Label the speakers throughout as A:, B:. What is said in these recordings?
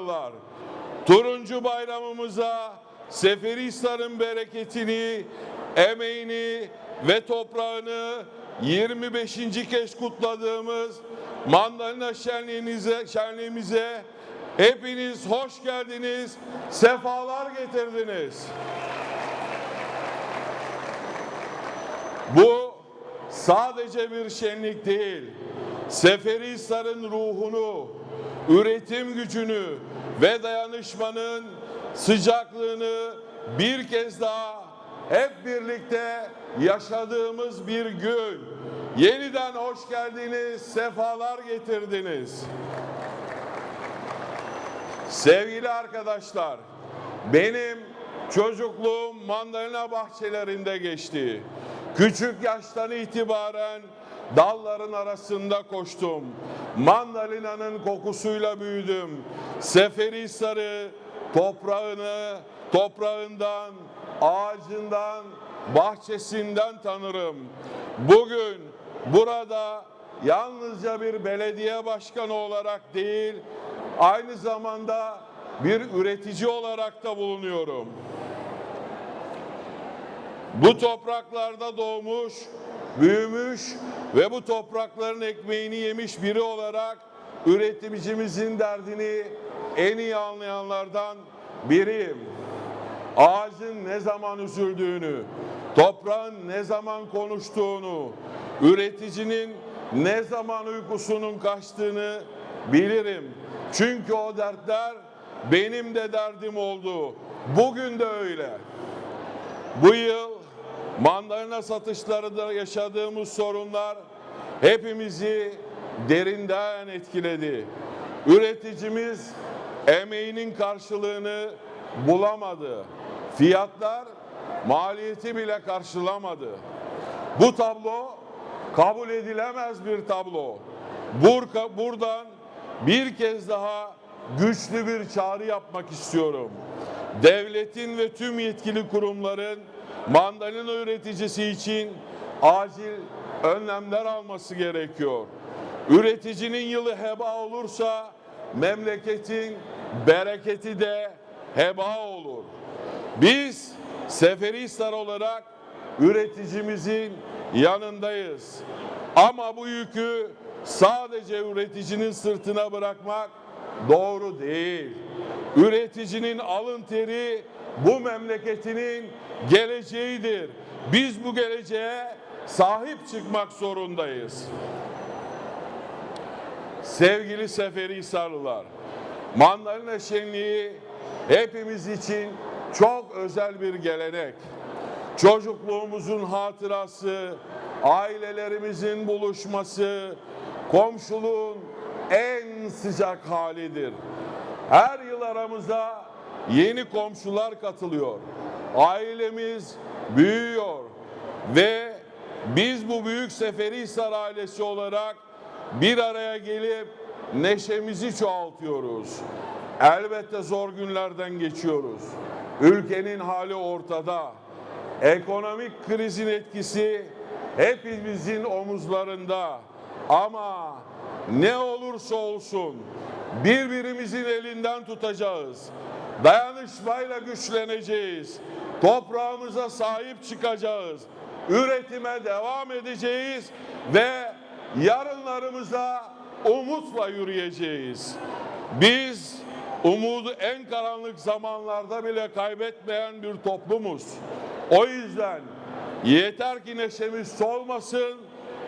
A: Seferihisarlılar, Turuncu bayramımıza Seferihisar'ın bereketini, emeğini ve toprağını 25. kez kutladığımız Mandalina şenliğinize, şenliğimize hepiniz hoş geldiniz, sefalar getirdiniz. Bu sadece bir şenlik değil. Seferihisar'ın ruhunu, üretim gücünü ve dayanışmanın sıcaklığını bir kez daha hep birlikte yaşadığımız bir gün. Yeniden hoş geldiniz, sefalar getirdiniz. Sevgili arkadaşlar, benim çocukluğum mandalina bahçelerinde geçti. Küçük yaştan itibaren dalların arasında koştum. Mandalina'nın kokusuyla büyüdüm. Seferihisar'ı, toprağını, toprağından, ağacından, bahçesinden tanırım. Bugün burada yalnızca bir belediye başkanı olarak değil, aynı zamanda bir üretici olarak da bulunuyorum. Bu topraklarda doğmuş, büyümüş ve bu toprakların ekmeğini yemiş biri olarak üretimcimizin derdini en iyi anlayanlardan biriyim. Ağacın ne zaman üzüldüğünü, toprağın ne zaman konuştuğunu, üreticinin ne zaman uykusunun kaçtığını bilirim. Çünkü o dertler benim de derdim oldu. Bugün de öyle. Bu yıl mandalina satışlarında yaşadığımız sorunlar hepimizi derinden etkiledi. Üreticimiz emeğinin karşılığını bulamadı. Fiyatlar maliyeti bile karşılamadı. Bu tablo kabul edilemez bir tablo. Burka, buradan bir kez daha güçlü bir çağrı yapmak istiyorum. Devletin ve tüm yetkili kurumların mandalina üreticisi için acil önlemler alması gerekiyor. Üreticinin yılı heba olursa memleketin bereketi de heba olur. Biz Seferihisar olarak üreticimizin yanındayız. Ama bu yükü sadece üreticinin sırtına bırakmak doğru değil. Üreticinin alın teri bu memleketinin geleceğidir. Biz bu geleceğe sahip çıkmak zorundayız. Sevgili Seferihisarlılar, Mandalina Şenliği hepimiz için çok özel bir gelenek. Çocukluğumuzun hatırası, ailelerimizin buluşması, komşuluğun en sıcak halidir. Her yıl aramıza yeni komşular katılıyor. Ailemiz büyüyor ve biz bu büyük Seferihisar ailesi olarak bir araya gelip neşemizi çoğaltıyoruz. Elbette zor günlerden geçiyoruz. Ülkenin hali ortada. Ekonomik krizin etkisi hepimizin omuzlarında. Ama ne olursa olsun birbirimizin elinden tutacağız. Dayanışmayla güçleneceğiz. Toprağımıza sahip çıkacağız. Üretime devam edeceğiz ve yarınlarımıza umutla yürüyeceğiz. Biz umudu en karanlık zamanlarda bile kaybetmeyen bir toplumuz. O yüzden yeter ki neşemiz solmasın,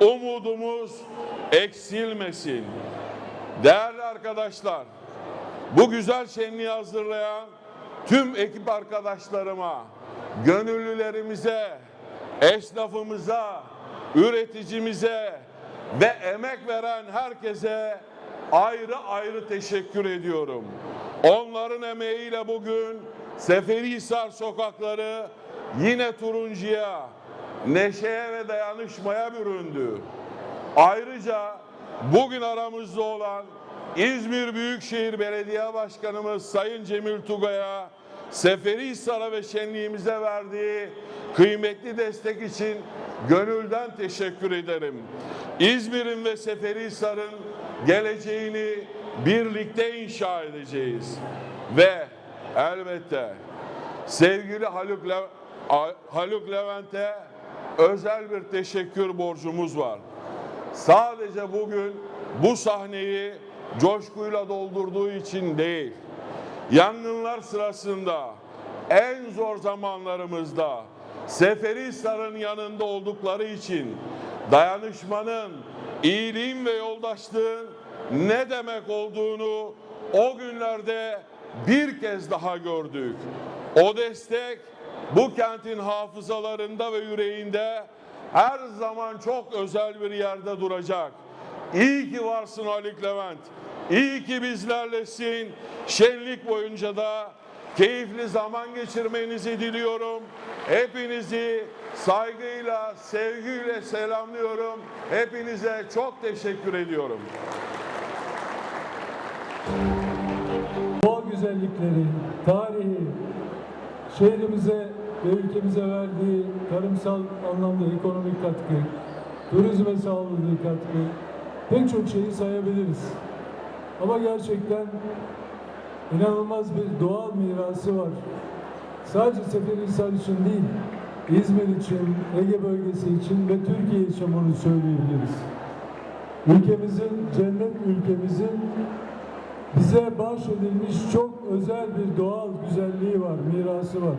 A: umudumuz eksilmesin. Değerli arkadaşlar, bu güzel şenliği hazırlayan tüm ekip arkadaşlarıma, gönüllülerimize, esnafımıza, üreticimize ve emek veren herkese ayrı ayrı teşekkür ediyorum. Onların emeğiyle bugün Seferihisar sokakları yine turuncuya, neşeye ve dayanışmaya büründü. Ayrıca bugün aramızda olan İzmir Büyükşehir Belediye Başkanımız Sayın Cemil Tugay'a Seferihisar'a ve şenliğimize verdiği kıymetli destek için gönülden teşekkür ederim. İzmir'in ve Seferihisar'ın geleceğini birlikte inşa edeceğiz. Ve elbette sevgili Haluk, Le- Haluk Levent'e özel bir teşekkür borcumuz var. Sadece bugün bu sahneyi coşkuyla doldurduğu için değil, yangınlar sırasında en zor zamanlarımızda Seferihisar'ın yanında oldukları için dayanışmanın, iyiliğin ve yoldaşlığın ne demek olduğunu o günlerde bir kez daha gördük. O destek bu kentin hafızalarında ve yüreğinde her zaman çok özel bir yerde duracak. İyi ki varsın Haluk Levent. İyi ki bizlerlesin. Şenlik boyunca da keyifli zaman geçirmenizi diliyorum. Hepinizi saygıyla, sevgiyle selamlıyorum. Hepinize çok teşekkür ediyorum.
B: doğa güzellikleri, tarihi, şehrimize ve ülkemize verdiği tarımsal anlamda ekonomik katkı, turizme sağladığı katkı, pek çok şeyi sayabiliriz. Ama gerçekten inanılmaz bir doğal mirası var. Sadece Seferihisar için değil, İzmir için, Ege bölgesi için ve Türkiye için bunu söyleyebiliriz. Ülkemizin, cennet ülkemizin bize bahşedilmiş çok özel bir doğal güzelliği var, mirası var.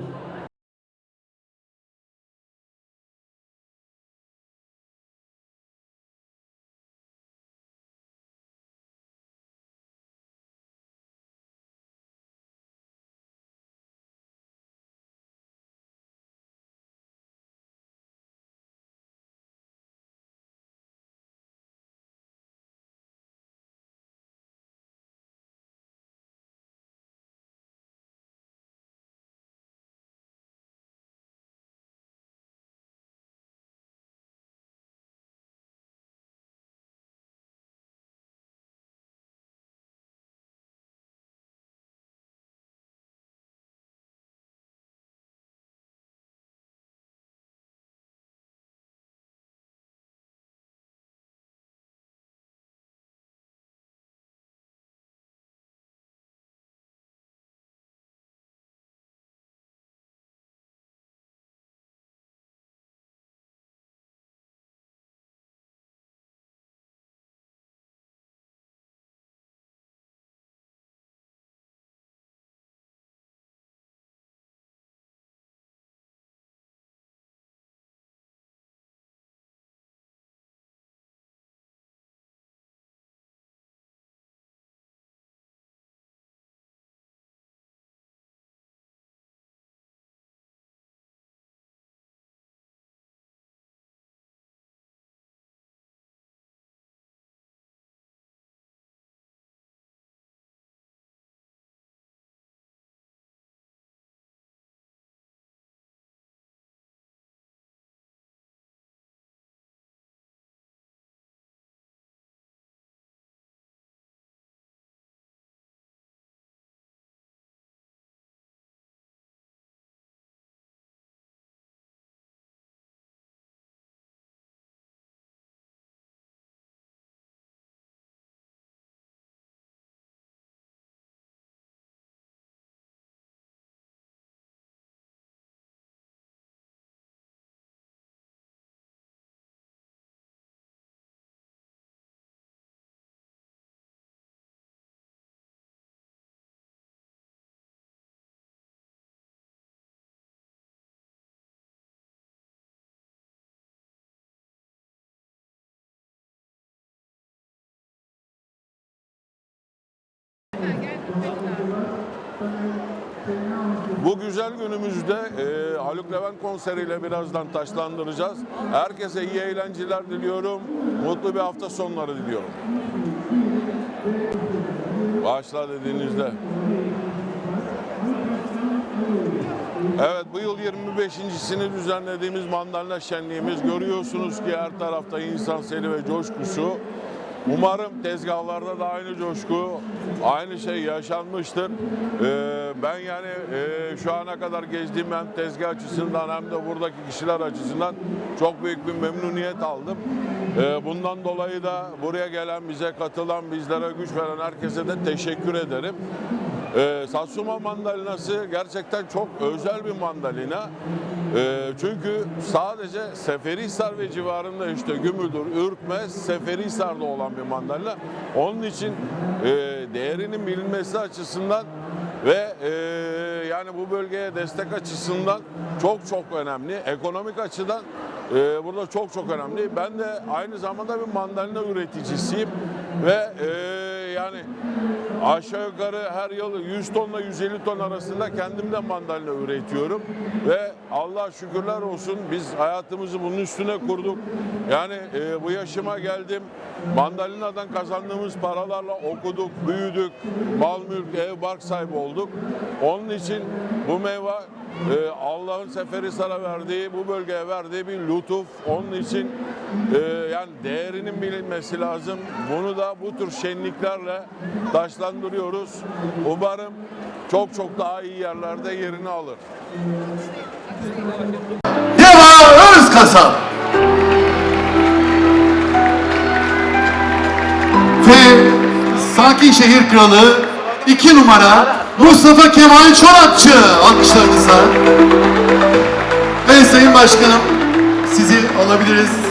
A: Bu güzel günümüzde e, Haluk Levent konseriyle birazdan taşlandıracağız. Herkese iyi eğlenceler diliyorum. Mutlu bir hafta sonları diliyorum. Başla dediğinizde. Evet bu yıl 25.sini düzenlediğimiz mandalina şenliğimiz görüyorsunuz ki her tarafta insan seli ve coşkusu. Umarım tezgahlarda da aynı coşku, aynı şey yaşanmıştır. Ee, ben yani e, şu ana kadar gezdiğim hem tezgah açısından hem de buradaki kişiler açısından çok büyük bir memnuniyet aldım. Ee, bundan dolayı da buraya gelen, bize katılan, bizlere güç veren herkese de teşekkür ederim. Ee, Satsuma mandalinası gerçekten çok özel bir mandalina. Ee, çünkü sadece Seferihisar ve civarında işte Gümüldür, Ürkmez, Seferihisar'da olan bir mandalina. Onun için e, değerinin bilinmesi açısından ve e, yani bu bölgeye destek açısından çok çok önemli. Ekonomik açıdan e, burada çok çok önemli. Ben de aynı zamanda bir mandalina üreticisiyim ve e, yani aşağı yukarı her yıl 100 tonla 150 ton arasında kendim de mandalina üretiyorum ve Allah şükürler olsun biz hayatımızı bunun üstüne kurduk. Yani e, bu yaşıma geldim. Mandalinadan kazandığımız paralarla okuduk, büyüdük, mal mülk, ev, bark sahibi olduk. Onun için bu meyve e, Allah'ın Seferihisar'a verdiği, bu bölgeye verdiği bir lütuf. Onun için e, yani değerinin bilinmesi lazım. Bunu da bu tür şenliklerle taşlandırıyoruz. Umarım çok çok daha iyi yerlerde yerini alır.
C: Deva Özkasap ve Sakin Şehir Kralı 2 numara Mustafa Kemal Çorapçı alkışlarınızla. Evet Sayın Başkanım sizi alabiliriz.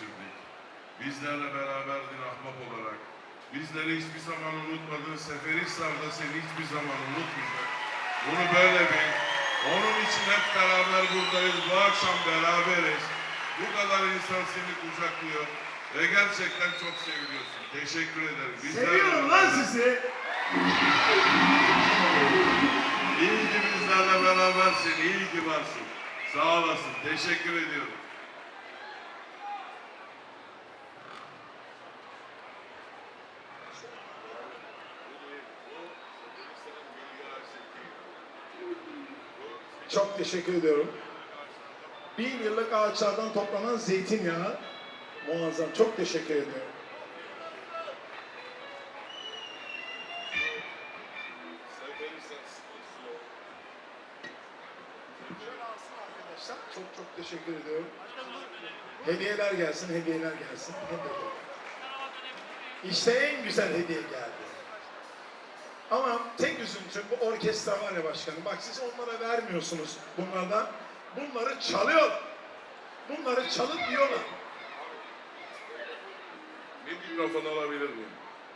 A: Geçirdik. Bizlerle beraberdin ahbap olarak. Bizleri hiçbir zaman unutmadın. Seferihisar'da seni hiçbir zaman unutmayacak. Bunu böyle bil. Onun için hep beraber buradayız. Bu akşam beraberiz. Bu kadar insan seni kucaklıyor. Ve gerçekten çok seviliyorsun. Teşekkür ederim. Bizler
C: Seviyorum lan sizi.
A: İyi ki bizlerle berabersin. İyi ki varsın. Sağ olasın. Teşekkür ediyorum.
C: Çok teşekkür ediyorum. Bin yıllık ağaçlardan toplanan zeytinyağı muazzam. Çok teşekkür ediyorum. Çok çok teşekkür ediyorum. Hediyeler gelsin, hediyeler gelsin. Hediyeler. İşte en güzel hediye geldi. Ama tek üzüntü bu orkestra var ya başkanım. Bak siz onlara vermiyorsunuz bunlardan. Bunları çalıyor. Bunları çalıp yiyorlar.
A: Bir mikrofon alabilir miyim?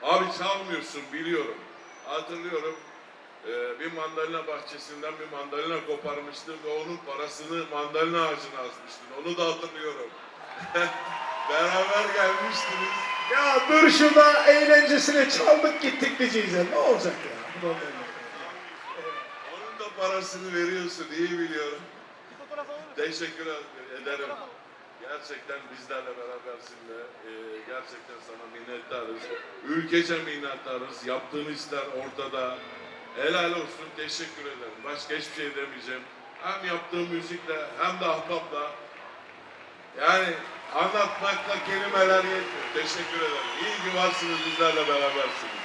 A: Abi çalmıyorsun biliyorum. Hatırlıyorum. Ee, bir mandalina bahçesinden bir mandalina koparmıştın ve onun parasını mandalina ağacına asmıştın. Onu da hatırlıyorum. Beraber gelmiştiniz.
C: Ya dur şurada eğlencesine çaldık gittik diyeceğiz. Ne olacak ya? Bu da.
A: Onun da parasını veriyorsun iyi biliyorum. Teşekkür ederim. Gerçekten bizlerle berabersin ve e, gerçekten sana minnettarız. Ülkece minnettarız. Yaptığın işler ortada. Helal olsun. Teşekkür ederim. Başka hiçbir şey demeyeceğim. Hem yaptığım müzikle hem de ahbapla. Yani anlatmakla kelimeler yetmiyor. Teşekkür ederim. İyi ki varsınız bizlerle berabersiniz.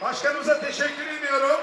C: Başkanımıza teşekkür ediyorum.